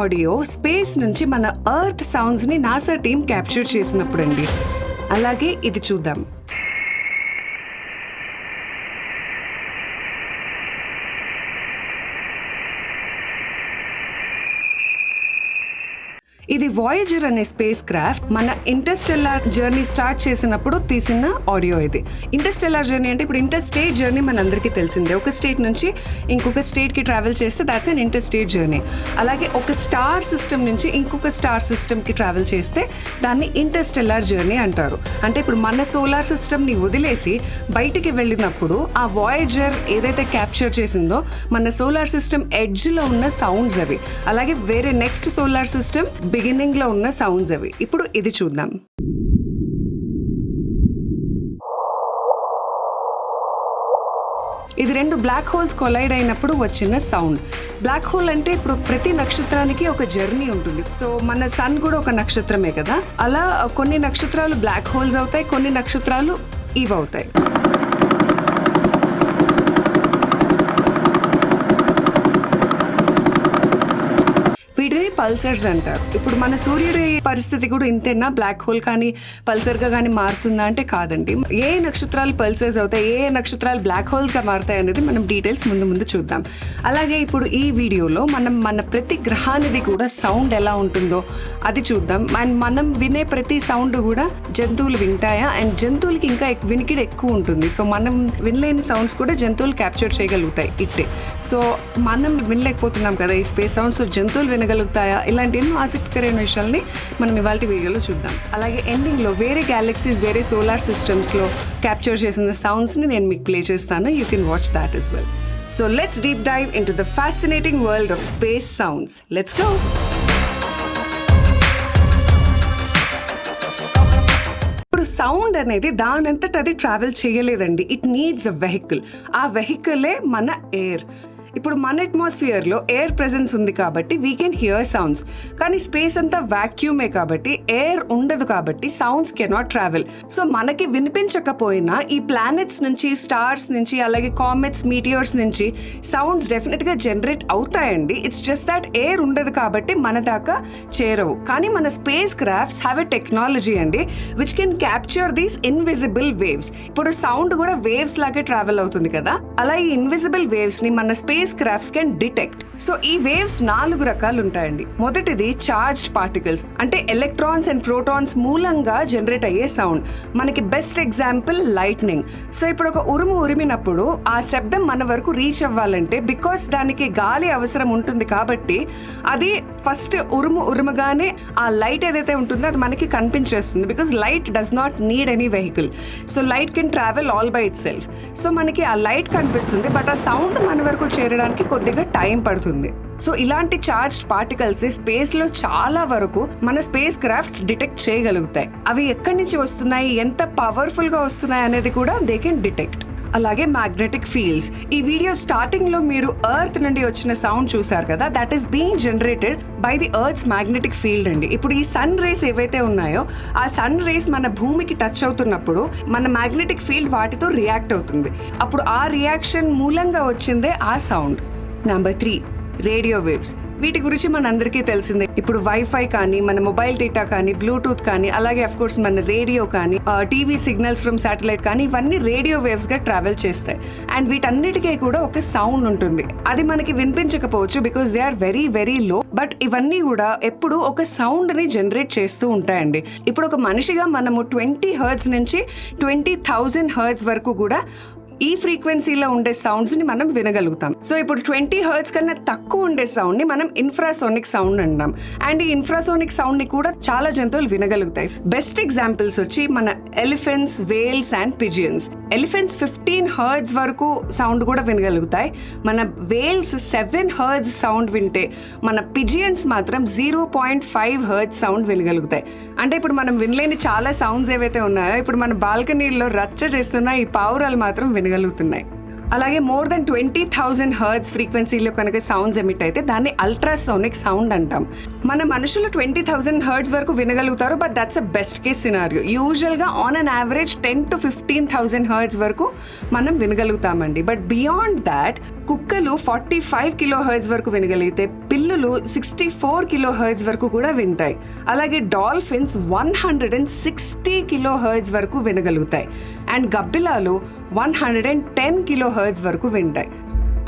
Audio space నుంచి మన earth సౌండ్స్ని నాసా టీం క్యాప్చర్ చేసినప్పుడు అండి అలాగే ఇది చూద్దాం ఇది వాయేజర్ అనే స్పేస్ క్రాఫ్ట్ మన ఇంటర్స్టెల్లార్ జర్నీ స్టార్ట్ చేసినప్పుడు తీసిన ఆడియో ఇది. ఇంటర్స్టెల్లార్ జర్నీ అంటే ఇప్పుడు ఇంటర్ స్టేట్ జర్నీ మనందరికీ తెలిసిందే. ఒక స్టేట్ నుంచి ఇంకొక స్టేట్కి ట్రావెల్ చేస్తే that's an interstate journey అలాగే ఒక స్టార్ సిస్టమ్ నుంచి ఇంకొక స్టార్ సిస్టమ్కి ట్రావెల్ చేస్తే దాన్ని ఇంటర్స్టెల్లార్ జర్నీ అంటారు. అంటే ఇప్పుడు మన సోలార్ సిస్టమ్ని వదిలేసి బయటికి వెళ్ళినప్పుడు ఆ వాయేజర్ ఏదైతే క్యాప్చర్ చేసిందో మన సోలార్ సిస్టమ్ ఎడ్జ్లో ఉన్న సౌండ్స్ అవి. అలాగే వేరే నెక్స్ట్ సోలార్ సిస్టమ్ బిగినింగ్ లో ఉన్న సౌండ్స్ అవి. ఇప్పుడు ఇది చూద్దాం. ఇది రెండు బ్లాక్ హోల్స్ కొలైడ్ అయినప్పుడు వచ్చిన సౌండ్ బ్లాక్ హోల్ అంటే ఇప్పుడు ప్రతి నక్షత్రానికి ఒక జర్నీ ఉంటుంది. సో మన సన్ కూడా ఒక నక్షత్రమే కదా? అలా కొన్ని నక్షత్రాలు బ్లాక్ హోల్స్ అవుతాయి కొన్ని నక్షత్రాలు ఇవి అవుతాయి వీటిని పల్సర్స్ అంటారు ఇప్పుడు మన సూర్యుడి పరిస్థితి కూడా ఇంతేనా? బ్లాక్ హోల్ కానీ పల్సర్గా కానీ మారుతుందా అంటే కాదండి. ఏ నక్షత్రాలు పల్సర్స్ అవుతాయి ఏ నక్షత్రాలు బ్లాక్ హోల్స్గా మారుతాయి అనేది మనం డీటెయిల్స్ ముందు ముందు చూద్దాం. అలాగే ఇప్పుడు ఈ వీడియోలో మనం మన ప్రతి గ్రహానిది కూడా సౌండ్ ఎలా ఉంటుందో అది చూద్దాం. అండ్ మనం వినే ప్రతి సౌండ్ కూడా జంతువులు వింటాయా? అండ్ జంతువులకి ఇంకా వినికిడి ఎక్కువ ఉంటుంది. సో మనం వినలేని సౌండ్స్ కూడా జంతువులు క్యాప్చర్ చేయగలుగుతాయి ఇట్టే. సో మనం వినలేకపోతున్నాం కదా ఈ స్పేస్ సౌండ్స్ జంతువులు వినగలుగుతాయి? ఇలాంటి ఎన్నో ఆసక్తికరమైన విషయాల్ని మనం ఇవాళ వీడియోలో చూద్దాం. అలాగే ఎండింగ్లో వేరే గ్యాలక్సీస్ వేరే సోలార్ సిస్టమ్స్లో క్యాప్చర్ చేసిన సౌండ్స్ని నేను మీకు ప్లే చేస్తాను. You can watch that is well so let's deep dive into the fascinating world of space sounds let's go ఇప్పుడు సౌండ్ అనేది దానంతట అది ట్రావెల్ చేయలేదండి. ఇట్ నీడ్స్ అ వెహికల్ ఆ వెహికలే మన ఎయిర్ ఇప్పుడు మన అట్మాస్ఫియర్లో ఎయిర్ ప్రెజెన్స్ ఉంది కాబట్టి వీ కెన్ హియర్ సౌండ్స్ కానీ స్పేస్ అంతా వాక్యూమే కాబట్టి ఎయిర్ ఉండదు కాబట్టి సౌండ్స్ కెనాట్ ట్రావెల్ సో మనకి వినిపించకపోయినా ఈ ప్లానెట్స్ నుంచి స్టార్స్ నుంచి అలాగే కామెట్స్ మీటియర్స్ నుంచి సౌండ్స్ డెఫినెట్గా జనరేట్ అవుతాయండి. ఇట్స్ జస్ట్ దట్ ఎయిర్ ఉండదు కాబట్టి మన దాకా చేరవు. కానీ మన space crafts have a technology అండి which can capture these invisible waves ఇప్పుడు సౌండ్ కూడా వేవ్స్ లాగే ట్రావెల్ అవుతుంది కదా? అలా ఈ ఇన్విజిబుల్ వేవ్స్ని మన space crafts can detect so ఈ వేవ్స్ నాలుగు రకాలు ఉంటాయండి మొదటిది చార్జ్డ్ పార్టికల్స్ అంటే ఎలక్ట్రాన్స్ అండ్ ప్రోటాన్స్ మూలంగా జనరేట్ అయ్యే సౌండ్ మనకి బెస్ట్ ఎగ్జాంపుల్ లైట్నింగ్ సో ఇప్పుడు ఒక ఉరుము ఉరిమినప్పుడు ఆ శబ్దం మన వరకు రీచ్ అవ్వాలంటే బికాస్ దానికి గాలి అవసరం ఉంటుంది కాబట్టి అది ఫస్ట్ ఉరుము ఉరుమగానే ఆ లైట్ ఏదైతే ఉంటుందో అది మనకి కనిపించేస్తుంది. Because light does not need any vehicle so light can travel all by itself so మనకి ఆ లైట్ కనిపిస్తుంది బట్ ఆ సౌండ్ మన వరకు చేరడానికి కొద్దిగా టైం పడుతుంది. సో ఇలాంటి చార్జ్డ్ పార్టికల్స్ స్పేస్లో చాలా వరకు మన స్పేస్ క్రాఫ్ట్స్ డిటెక్ట్ చేయగలుగుతాయి. అవి ఎక్కడి నుంచి వస్తున్నాయి? ఎంత పవర్ఫుల్గా వస్తున్నాయి అనేది కూడా దే కెన్ డిటెక్ట్. అలాగే మ్యాగ్నెటిక్ ఫీల్డ్స్ ఈ వీడియో స్టార్టింగ్లో మీరు ఎర్త్ నుండి వచ్చిన సౌండ్ చూసారు కదా? That is being generated by the earth's magnetic field అండి. ఇప్పుడు ఈ సన్ రేస్ ఏవైతే ఉన్నాయో ఆ సన్ రేస్ మన భూమికి టచ్ అవుతున్నప్పుడు మన మ్యాగ్నెటిక్ ఫీల్డ్ వాటితో రియాక్ట్ అవుతుంది. అప్పుడు ఆ రియాక్షన్ మూలంగా వచ్చిందే ఆ sound number three radio waves వీటి గురించి మనందరికీ తెలిసిందే. ఇప్పుడు వైఫై కానీ మన మొబైల్ డేటా కానీ బ్లూటూత్ కానీ అలాగే అఫ్ కోర్స్ మన రేడియో కానీ టీవీ సిగ్నల్స్ ఫ్రమ్ శాటిలైట్ కానీ ఇవన్నీ రేడియో వేవ్స్గా ట్రావెల్ చేస్తాయి. అండ్ వీటన్నిటికీ కూడా ఒక సౌండ్ ఉంటుంది. అది మనకి వినిపించకపోవచ్చు because they are very very low but ఇవన్నీ కూడా ఎప్పుడు ఒక సౌండ్ని జనరేట్ చేస్తూ ఉంటాయండి. ఇప్పుడు ఒక మనిషిగా మనము ట్వంటీ హర్ట్స్ నుంచి ట్వంటీ థౌజండ్ హర్ట్స్ వరకు కూడా ఈ ఫ్రీక్వెన్సీలో ఉండే సౌండ్స్ని మనం వినగలుగుతాం. సో ఇప్పుడు ట్వంటీ హర్ట్స్ కన్నా తక్కువ ఉండే సౌండ్ని మనం ఇన్ఫ్రాసోనిక్ సౌండ్ అంటాం. అండ్ ఈ ఇన్ఫ్రాసోనిక్ సౌండ్ని కూడా చాలా జంతువులు వినగలుగుతాయి. బెస్ట్ ఎగ్జాంపుల్స్ వచ్చి మన elephants whales and pigeons. Elephants fifteen hertz వరకు సౌండ్ కూడా వినగలుగుతాయి. మన వేల్స్ సెవెన్ హర్డ్స్ సౌండ్ వింటే మన పిజియన్స్ మాత్రం zero point five hertz sound వినగలుగుతాయి. అంటే ఇప్పుడు మనం వినలేని చాలా సౌండ్స్ ఏవైతే ఉన్నాయో ఇప్పుడు మన బాల్కనీల్లో రచ్చ చేస్తున్న ఈ పావురాలు మాత్రం వినగలుగుతున్నాయి అలాగే more than twenty thousand hertz ఫ్రీక్వెన్సీలో కనుక సౌండ్స్ ఎమిట్ అయితే దాన్ని అల్ట్రాసోనిక్ సౌండ్ అంటాం. మన మనుషులు ట్వంటీ థౌజండ్ హర్ట్స్ వరకు వినగలుగుతారు but that's a best case scenario యూజువల్గా on an average ten to fifteen thousand hertz వరకు మనం వినగలుగుతామండి. బట్ బియాండ్ దాట్ కుక్కలు ఫార్టీ ఫైవ్ కిలో హర్ట్స్ వరకు వినగలిగితే పిల్లులు సిక్స్టీ ఫోర్ కిలో హర్ట్స్ వరకు కూడా వింటాయి. అలాగే dolphins one hundred and sixty kilohertz వరకు వినగలుగుతాయి. And గబ్బిలాలు one hundred and ten kilohertz వరకు వింటాయి.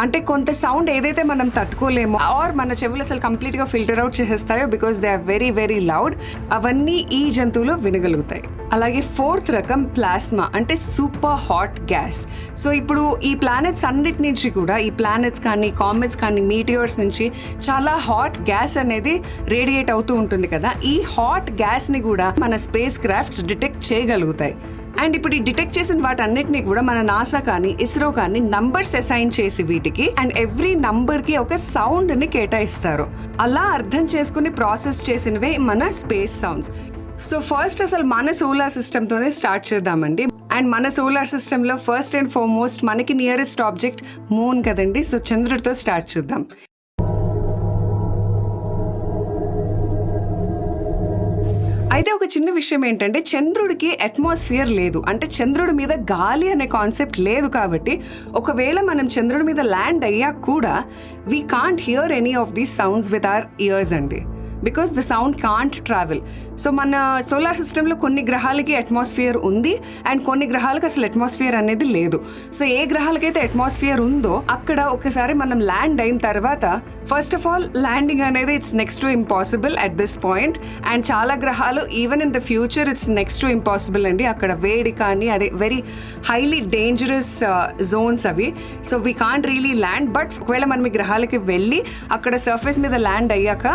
అంటే కొంత సౌండ్ ఏదైతే మనం తట్టుకోలేమో ఆర్ మన చెవులు అసలు కంప్లీట్గా filter out చేసేస్తాయో because they are very very loud అవన్నీ ఈ జంతువులు వినగలుగుతాయి. అలాగే ఫోర్త్ రకం ప్లాస్మా అంటే సూపర్ హాట్ గ్యాస్ సో ఇప్పుడు ఈ ప్లానెట్స్ అన్నిటి నుంచి కూడా ఈ ప్లానెట్స్ కానీ కామెట్స్ కానీ మీటియోర్స్ నుంచి చాలా హాట్ గ్యాస్ అనేది రేడియేట్ అవుతూ ఉంటుంది కదా. ఈ హాట్ గ్యాస్ని కూడా మన స్పేస్ క్రాఫ్ట్స్ డిటెక్ట్ చేయగలుగుతాయి. అండ్ ఇప్పుడు ఈ డిటెక్ట్ చేసిన వాటన్నిటిని కూడా మన నాసా కానీ ఇస్రో కానీ నంబర్స్ అసైన్ చేసి వీటికి అండ్ ఎవ్రీ నంబర్కి ఒక సౌండ్ని కేటాయిస్తారు. అలా అర్థం చేసుకుని ప్రాసెస్ చేసినవే మన స్పేస్ సౌండ్స్. సో ఫస్ట్ అసలు మన సోలార్ సిస్టమ్ తోనే స్టార్ట్ చేద్దామండి. అండ్ మన సోలార్ సిస్టమ్లో ఫస్ట్ అండ్ ఫార్మోస్ట్ మనకి నియరెస్ట్ ఆబ్జెక్ట్ మూన్ కదండి. సో చంద్రుడితో స్టార్ట్ చేద్దాం. అయితే ఒక చిన్న విషయం ఏంటంటే చంద్రుడికి అట్మాస్ఫియర్ లేదు. అంటే చంద్రుడి మీద గాలి అనే కాన్సెప్ట్ లేదు కాబట్టి ఒకవేళ మనం చంద్రుడి మీద ల్యాండ్ అయ్యాక కూడా we can't hear any of these sounds with our ears అండి. Because the sound can't travel so మన సోలార్ సిస్టంలో కొన్ని గ్రహాలకి అట్మాస్ఫియర్ ఉంది అండ్ కొన్ని గ్రహాలకు అసలు అట్మాస్ఫియర్ అనేది లేదు. సో ఏ గ్రహాలకైతే అట్మాస్ఫియర్ ఉందో అక్కడ ఒకసారి మనం ల్యాండ్ అయిన తర్వాత ఫస్ట్ ఆఫ్ ఆల్ ల్యాండింగ్ అనేది it's next to impossible at this point and చాలా గ్రహాలు even in the future it's next to impossible అండి. అక్కడ వేడి కానీ అదే వెరీ హైలీ డేంజరస్ జోన్స్ అవి. So we can't really land but ఒకవేళ మనం ఈ గ్రహాలకి వెళ్ళి అక్కడ సర్ఫేస్ మీద ల్యాండ్ అయ్యాక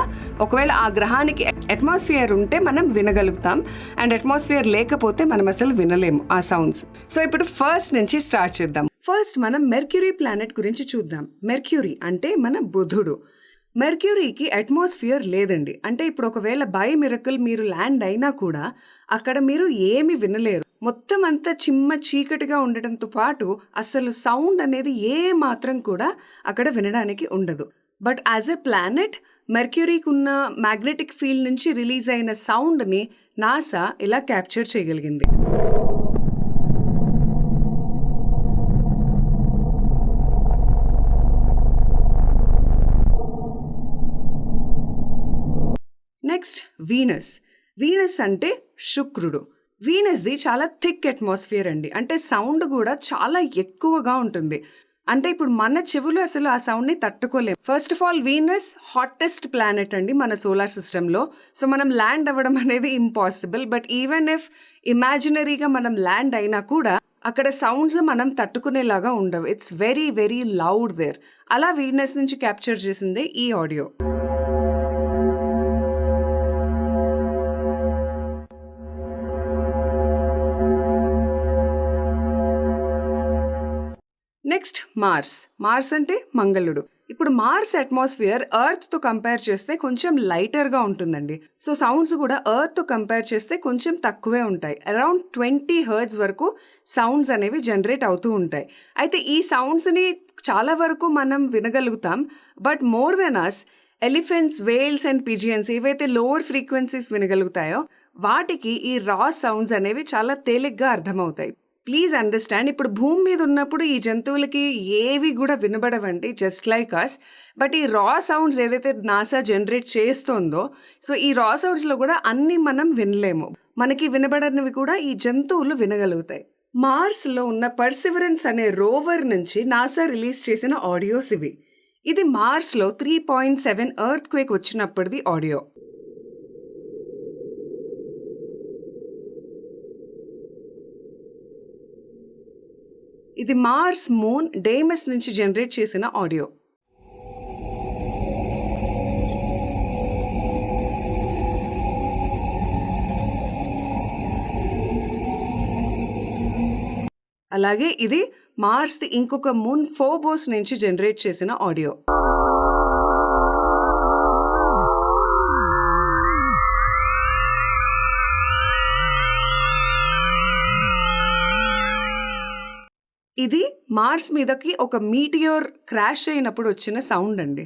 ఒకవేళ ఆ గ్రహానికి అట్మాస్ఫియర్ ఉంటే మనం వినగలుగుతాం అండ్ అట్మాస్ఫియర్ లేకపోతే మనం అసలు వినలేము ఆ సౌండ్స్ సో ఇప్పుడు ఫస్ట్ నుంచి స్టార్ట్ చేద్దాం. ఫస్ట్ మనం మెర్క్యూరీ ప్లానెట్ గురించి చూద్దాం. మెర్క్యూరీ అంటే మన బుధుడు. మెర్క్యూరీకి అట్మాస్ఫియర్ లేదండి. అంటే ఇప్పుడు ఒకవేళ బై మిరకల్ మీరు ల్యాండ్ అయినా కూడా అక్కడ మీరు ఏమి వినలేరు. మొత్తం అంతా చిమ్మ చీకటిగా ఉండటంతో పాటు అసలు సౌండ్ అనేది ఏ మాత్రం కూడా అక్కడ వినడానికి ఉండదు. బట్ యాజ్ ఎ ప్లానెట్ మెర్క్యూరీకి ఉన్న మ్యాగ్నెటిక్ ఫీల్డ్ నుంచి రిలీజ్ అయిన సౌండ్ని నాసా ఇలా క్యాప్చర్ చేయగలిగింది. Next Venus. వీనస్ అంటే శుక్రుడు. వీనస్ది చాలా థిక్ అట్మాస్ఫియర్ అండి. అంటే సౌండ్ కూడా చాలా ఎక్కువగా ఉంటుంది. అంటే ఇప్పుడు మన చెవులు అసలు ఆ సౌండ్ని తట్టుకోలేము first of all Venus hottest planet అండి మన సోలార్ సిస్టంలో సో మనం ల్యాండ్ అవ్వడం అనేది ఇంపాసిబుల్ బట్ ఈవెన్ ఇఫ్ ఇమాజినరీగా మనం ల్యాండ్ అయినా కూడా అక్కడ సౌండ్స్ మనం తట్టుకునేలాగా ఉండవు. It's very very loud there అలా వీనస్ నుంచి క్యాప్చర్ చేసిందే ఈ ఆడియో నెక్స్ట్ మార్స్ మార్స్ అంటే మంగళుడు. ఇప్పుడు మార్స్ అట్మాస్ఫియర్ ఎర్త్తో కంపేర్ చేస్తే కొంచెం లైటర్గా ఉంటుందండి. సో సౌండ్స్ కూడా ఎర్త్తో కంపేర్ చేస్తే కొంచెం తక్కువే ఉంటాయి. అరౌండ్ ట్వంటీ హర్ట్స్ వరకు సౌండ్స్ అనేవి జనరేట్ అవుతూ ఉంటాయి. అయితే ఈ సౌండ్స్ని చాలా వరకు మనం వినగలుగుతాం. But more than us elephants whales and pigeons ఏవైతే లోవర్ ఫ్రీక్వెన్సీస్ వినగలుగుతాయో వాటికి ఈ రా సౌండ్స్ అనేవి చాలా తేలిగ్గా అర్థమవుతాయి. Please understand. ఇప్పుడు భూమి మీద ఉన్నప్పుడు ఈ జంతువులకి ఏవి కూడా వినబడవండి జస్ట్ లైక్ అస్ బట్ ఈ రా సౌండ్స్ ఏదైతే నాసా జనరేట్ చేస్తోందో సో ఈ రా సౌండ్స్లో కూడా అన్ని మనం వినలేము. మనకి వినబడనివి కూడా ఈ జంతువులు వినగలుగుతాయి. మార్స్లో ఉన్న పర్సివరెన్స్ అనే రోవర్ నుంచి నాసా రిలీజ్ చేసిన ఆడియోస్ ఇవి. ఇది మార్స్లో three point seven earthquake వచ్చినప్పటిది ఆడియో ఇది మార్స్ మూన్ డేమస్ నుంచి జనరేట్ చేసిన ఆడియో అలాగే ఇది మార్స్ ఇంకొక మూన్ ఫోబోస్ నుంచి జనరేట్ చేసిన ఆడియో ఇది మార్స్ మీదకి ఒక మీటియోర్ క్రాష్ అయినప్పుడు వచ్చిన సౌండ్ అండి.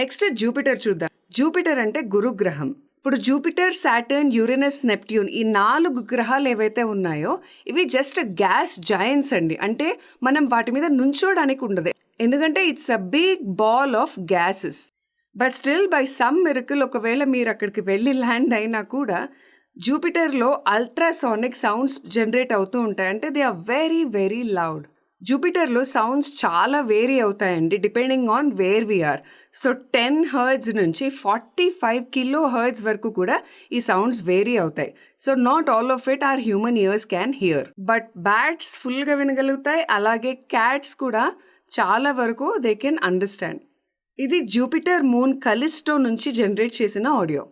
నెక్స్ట్ జూపిటర్ చూద్దాం. జూపిటర్ అంటే గురుగ్రహం. ఇప్పుడు జూపిటర్ సాటర్న్ యురేనస్ నెప్ట్యూన్ ఈ నాలుగు గ్రహాలు ఏవైతే ఉన్నాయో ఇవి జస్ట్ గ్యాస్ జాయింట్స్ అండి. అంటే మనం వాటి మీద నుంచోడానికి ఉండదు. ఎందుకంటే it's a big ball of gases. But still by some miracle ఒకవేళ మీరు అక్కడికి వెళ్ళి ల్యాండ్ అయినా కూడా జూపిటర్లో అల్ట్రాసానిక్ సౌండ్స్ జనరేట్ అవుతూ ఉంటాయి. అంటే they are very very loud జూపిటర్లో sounds చాలా వేరీ అవుతాయండి depending on where we are so ten hertz నుంచి ఫార్టీ ఫైవ్ కిలో హర్డ్స్ వరకు కూడా ఈ సౌండ్స్ వేరీ అవుతాయి. So not all of it our human ears can hear but bats ఫుల్గా వినగలుగుతాయి అలాగే క్యాట్స్ కూడా చాలా వరకు దే కెన్ అండర్స్టాండ్ ఇది జూపిటర్ మూన్ కలిస్టో నుంచి జనరేట్ చేసిన ఆడియో.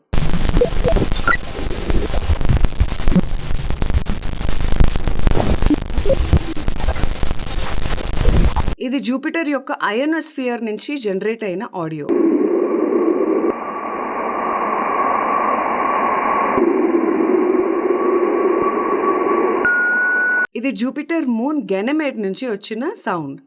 ఇది జూపిటర్ యొక్క అయోనోస్ఫియర్ నుంచి జనరేట్ అయిన ఆడియో. ఇది జూపిటర్ మూన్ గెనమేట్ నుంచి వచ్చిన సౌండ్.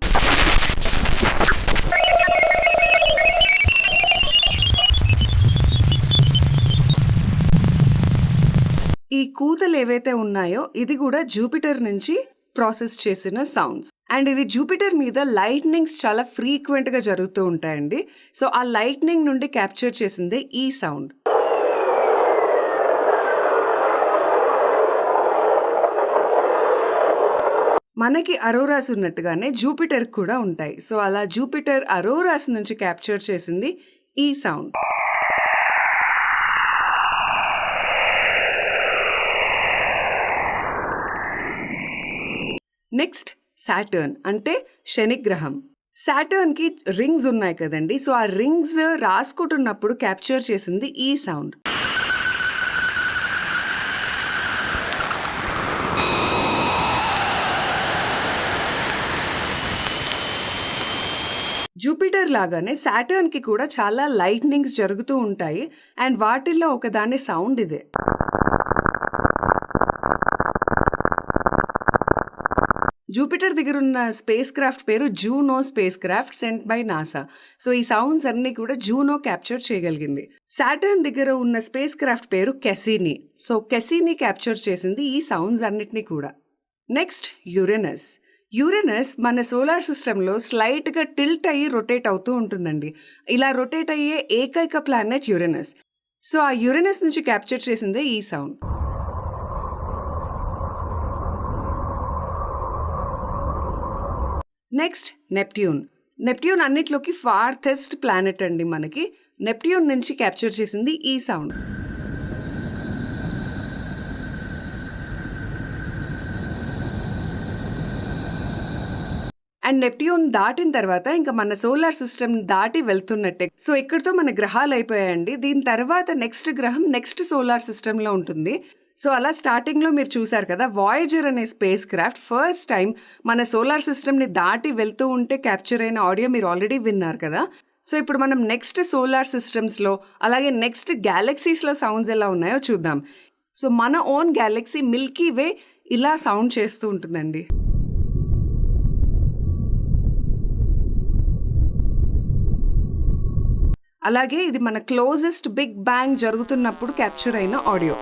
కూతలు ఏవైతే ఉన్నాయో ఇది కూడా జూపిటర్ నుంచి ప్రాసెస్ చేసిన సౌండ్స్ అండ్ ఇది జూపిటర్ మీద లైట్నింగ్స్ చాలా ఫ్రీక్వెంట్గా జరుగుతూ ఉంటాయండి. సో ఆ లైట్నింగ్ నుండి క్యాప్చర్ చేసిందే ఈ సౌండ్ మనకి అరోరాస్ ఉన్నట్టుగానే జూపిటర్ కూడా ఉంటాయి. సో అలా జూపిటర్ అరోరాస్ నుంచి క్యాప్చర్ చేసింది ఈ సౌండ్ నెక్స్ట్ సాటర్న్ అంటే శనిగ్రహం. సాటర్న్కి రింగ్స్ ఉన్నాయి కదండి సో ఆ రింగ్స్ రాసుకుంటున్నప్పుడు క్యాప్చర్ చేసింది ఈ సౌండ్ జూపిటర్ లాగానే సాటర్న్కి కూడా చాలా లైట్నింగ్స్ జరుగుతూ ఉంటాయి అండ్ వాటిల్లో ఒకదాని సౌండ్ ఇదే. జూపిటర్ దగ్గర ఉన్న స్పేస్ క్రాఫ్ట్ పేరు Juno space craft sent by NASA. So ఈ సౌండ్స్ అన్ని కూడా జూనో క్యాప్చర్ చేయగలిగింది. సాటర్న్ దగ్గర ఉన్న స్పేస్ క్రాఫ్ట్ పేరు కెసీని. సో కెసీని క్యాప్చర్ చేసింది ఈ సౌండ్స్ అన్నిటినీ కూడా. నెక్స్ట్ యురెనస్. యురెనస్ మన సోలార్ సిస్టంలో స్లైట్గా టిల్ట్ అయ్యి రొటేట్ అవుతూ ఉంటుందండి. ఇలా రొటేట్ అయ్యే ఏకైక ప్లానెట్ యురెనస్. సో ఆ యురెనస్ నుంచి క్యాప్చర్ చేసిందే ఈ సౌండ్. Next Neptune. నెప్ట్యూన్ అన్నిట్లోకి ఫార్థెస్ట్ ప్లానెట్ అండి మనకి. నెప్ట్యూన్ నుంచి క్యాప్చర్ చేసింది ఈ సౌండ్. అండ్ నెప్ట్యూన్ దాటిన తర్వాత ఇంకా మన సోలార్ సిస్టమ్ దాటి వెళ్తున్నట్టే. సో ఇక్కడితో మన గ్రహాలు అయిపోయాయండి. దీని తర్వాత నెక్స్ట్ గ్రహం నెక్స్ట్ సోలార్ సిస్టంలో ఉంటుంది. సో అలా స్టార్టింగ్లో మీరు చూసారు కదా వాయేజర్ అనే స్పేస్ క్రాఫ్ట్ ఫస్ట్ టైం మన సోలార్ సిస్టమ్ని దాటి వెళ్తూ ఉంటే క్యాప్చర్ అయిన ఆడియో మీరు ఆల్రెడీ విన్నారు కదా. సో ఇప్పుడు మనం నెక్స్ట్ సోలార్ సిస్టమ్స్లో అలాగే నెక్స్ట్ గ్యాలక్సీస్లో సౌండ్స్ ఎలా ఉన్నాయో చూద్దాం. సో మన ఓన్ గ్యాలక్సీ మిల్కీ వే ఇలా సౌండ్ చేస్తూ ఉంటుందండి. అలాగే ఇది మన క్లోజెస్ట్ బిగ్ బ్యాంగ్ జరుగుతున్నప్పుడు క్యాప్చర్ అయిన ఆడియో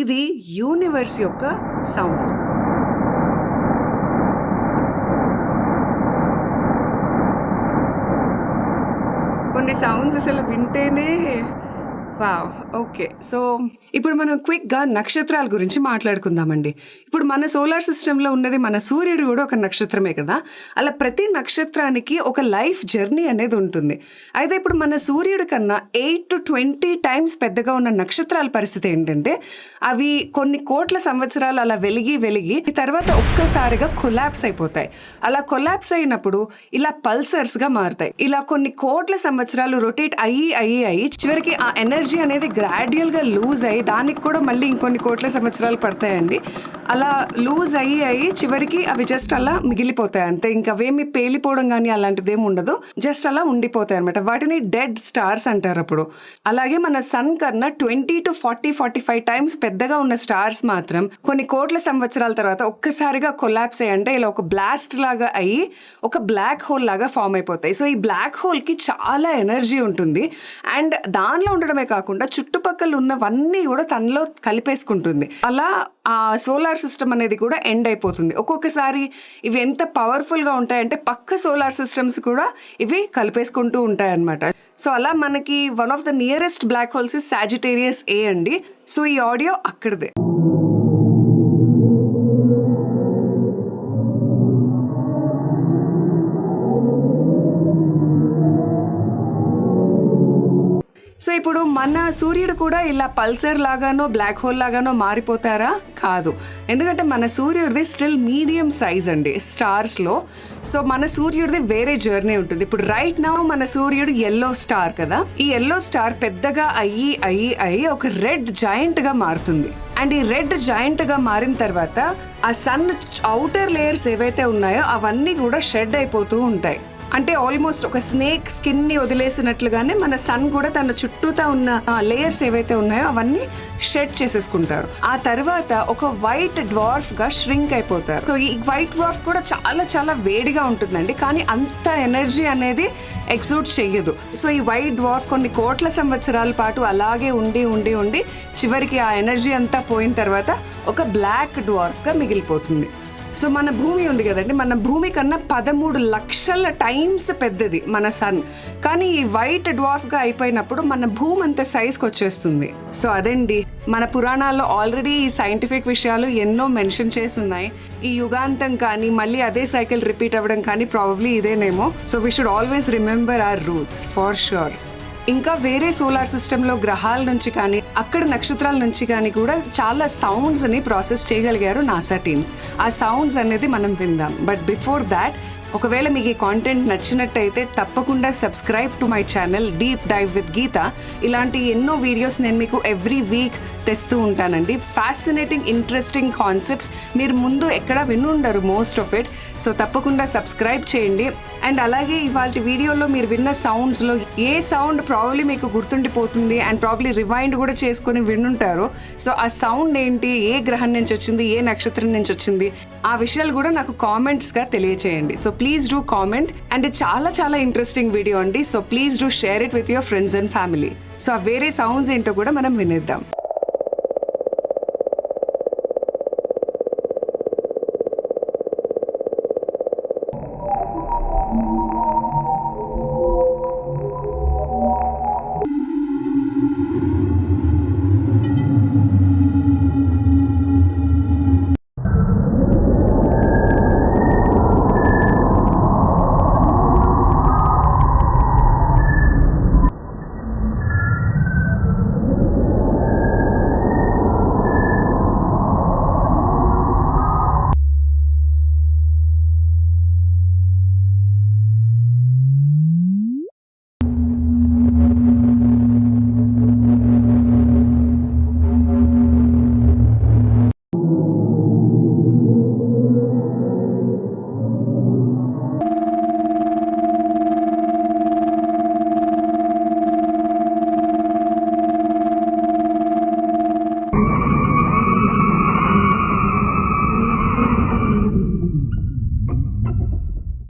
ఇది యూనివర్స్ యొక్క సౌండ్ కొన్ని సౌండ్స్ అసలు వింటేనే వావ్ ఓకే సో ఇప్పుడు మనం క్విక్గా నక్షత్రాల గురించి మాట్లాడుకుందామండి. ఇప్పుడు మన సోలార్ సిస్టంలో ఉన్నది మన సూర్యుడు కూడా ఒక నక్షత్రమే కదా? అలా ప్రతి నక్షత్రానికి ఒక లైఫ్ జర్నీ అనేది ఉంటుంది. అయితే ఇప్పుడు మన సూర్యుడి కన్నా ఎయిట్ టు ట్వంటీ టైమ్స్ పెద్దగా ఉన్న నక్షత్రాల పరిస్థితి ఏంటంటే అవి కొన్ని కోట్ల సంవత్సరాలు అలా వెలిగి వెలిగి తర్వాత ఒక్కసారిగా కొలాప్స్ అయిపోతాయి. అలా కొలాప్స్ అయినప్పుడు ఇలా పల్సర్స్గా మారుతాయి. ఇలా కొన్ని కోట్ల సంవత్సరాలు రొటేట్ అయ్యి అయ్యి అయ్యి చివరికి ఆ ఎనర్జీ అనేది గ్రాడ్యువల్గా లూజ్ అయ్యి దానికి కూడా మళ్ళీ ఇంకొన్ని కోట్ల సంవత్సరాలు పడతాయండి. అలా లూజ్ అయ్యి అయ్యి చివరికి అవి జస్ట్ అలా మిగిలిపోతాయి అంతే. ఇంకా అవేమి పేలిపోవడం కానీ అలాంటిది ఏమి ఉండదు. జస్ట్ అలా ఉండిపోతాయి అనమాట వాటిని డెడ్ స్టార్స్ అంటారు అప్పుడు. అలాగే మన సన్ కన్నా twenty two forty forty five times పెద్దగా ఉన్న స్టార్స్ మాత్రం కొన్ని కోట్ల సంవత్సరాల తర్వాత ఒక్కసారిగా కొలాప్స్ అయ్యి అంటే ఇలా ఒక బ్లాస్ట్ లాగా అయ్యి ఒక బ్లాక్ హోల్ లాగా ఫామ్ అయిపోతాయి. సో ఈ బ్లాక్ హోల్కి చాలా ఎనర్జీ ఉంటుంది. అండ్ దానిలో ఉండడమే కాకుండా చుట్టుపక్కల ఉన్నవన్నీ కూడా తనలో కలిపేసుకుంటుంది. అలా ఆ సోలార్ సిస్టమ్ అనేది కూడా ఎండ్ అయిపోతుంది. ఒక్కొక్కసారి ఇవి ఎంత పవర్ఫుల్గా ఉంటాయంటే పక్క సోలార్ సిస్టమ్స్ కూడా ఇవి కలిపేసుకుంటూ ఉంటాయి అన్నమాట సో అలా మనకి one of the nearest black holes is Sagittarius A అండి. సో ఈ ఆడియో అక్కడిదే. సో ఇప్పుడు మన సూర్యుడు కూడా ఇలా పల్సర్ లాగానో బ్లాక్ హోల్ లాగానో మారిపోతారా? కాదు. ఎందుకంటే మన సూర్యుడిది స్టిల్ మీడియం సైజ్ అండి స్టార్స్లో సో మన సూర్యుడిది వేరే జర్నీ ఉంటుంది. ఇప్పుడు రైట్ నా మన సూర్యుడు ఎల్లో స్టార్ కదా. ఈ ఎల్లో స్టార్ పెద్దగా అయ్యి అయ్యి అయ్యి ఒక రెడ్ జాయింట్గా మారుతుంది. అండ్ ఈ రెడ్ జాయింట్గా మారిన తర్వాత ఆ సన్ అవుటర్ లేయర్స్ ఏవైతే ఉన్నాయో అవన్నీ కూడా షెడ్ అయిపోతూ ఉంటాయి. అంటే ఆల్మోస్ట్ ఒక స్నేక్ స్కిన్ని వదిలేసినట్లుగానే మన సన్ కూడా తన చుట్టూతా ఉన్న లేయర్స్ ఏవైతే ఉన్నాయో అవన్నీ షెడ్ చేసేసుకుంటారు. ఆ తర్వాత ఒక వైట్ డ్వార్ఫ్గా ష్రింక్ అయిపోతారు. సో ఈ వైట్ డ్వార్ఫ్ కూడా చాలా చాలా వేడిగా ఉంటుందండి. కానీ అంత ఎనర్జీ అనేది ఎగ్జూట్ చెయ్యదు. సో ఈ వైట్ డ్వార్ఫ్ కొన్ని కోట్ల సంవత్సరాల పాటు అలాగే ఉండి ఉండి ఉండి చివరికి ఆ ఎనర్జీ అంతా పోయిన తర్వాత ఒక బ్లాక్ డ్వార్ఫ్గా మిగిలిపోతుంది. సో మన భూమి ఉంది కదండి మన భూమి కన్నా పదమూడు లక్షల టైమ్స్ పెద్దది మన సన్ కానీ ఈ వైట్ డ్వార్ఫ్గా అయిపోయినప్పుడు మన భూమి అంత సైజ్కి వచ్చేస్తుంది. సో అదండి మన పురాణాల్లో ఆల్రెడీ ఈ సైంటిఫిక్ విషయాలు ఎన్నో మెన్షన్ చేసి ఉన్నాయి ఈ యుగాంతం కానీ మళ్ళీ అదే సైకిల్ రిపీట్ అవ్వడం కానీ ప్రాబబ్లీ ఇదేనేమో. So we should always remember our roots for sure ఇంకా వేరే సోలార్ సిస్టంలో గ్రహాల నుంచి కానీ అక్కడ నక్షత్రాల నుంచి కానీ కూడా చాలా సౌండ్స్ని ప్రాసెస్ చేయగలిగారు నాసా టీమ్స్ ఆ సౌండ్స్ అనేది మనం విందాం. బట్ బిఫోర్ దాట్ ఒకవేళ మీకు ఈ కాంటెంట్ నచ్చినట్టయితే తప్పకుండా subscribe to my channel deep dive with Geetha ఇలాంటి ఎన్నో వీడియోస్ నేను మీకు ఎవ్రీ వీక్ తెస్తూ ఉంటానండి. ఫ్యాసినేటింగ్ ఇంట్రెస్టింగ్ కాన్సెప్ట్స్ మీరు ముందు ఎక్కడ వినుండరు మోస్ట్ ఆఫ్ ఇట్ సో తప్పకుండా సబ్స్క్రైబ్ చేయండి. అండ్ అలాగే ఇవాళ వీడియోలో మీరు విన్న సౌండ్స్లో ఏ సౌండ్ ప్రాబ్లీ మీకు గుర్తుండిపోతుంది అండ్ ప్రాబ్లీ రివైండ్ కూడా చేసుకొని వినుంటారు. సో ఆ సౌండ్ ఏంటి ఏ గ్రహం నుంచి వచ్చింది ఏ నక్షత్రం నుంచి వచ్చింది ఆ విషయాలు కూడా నాకు కామెంట్స్గా తెలియచేయండి. So please do comment and చాలా చాలా ఇంట్రెస్టింగ్ వీడియో అండి. So please do share it with your friends and family so ఆ వేరే సౌండ్స్ ఏంటో కూడా మనం వినేద్దాం.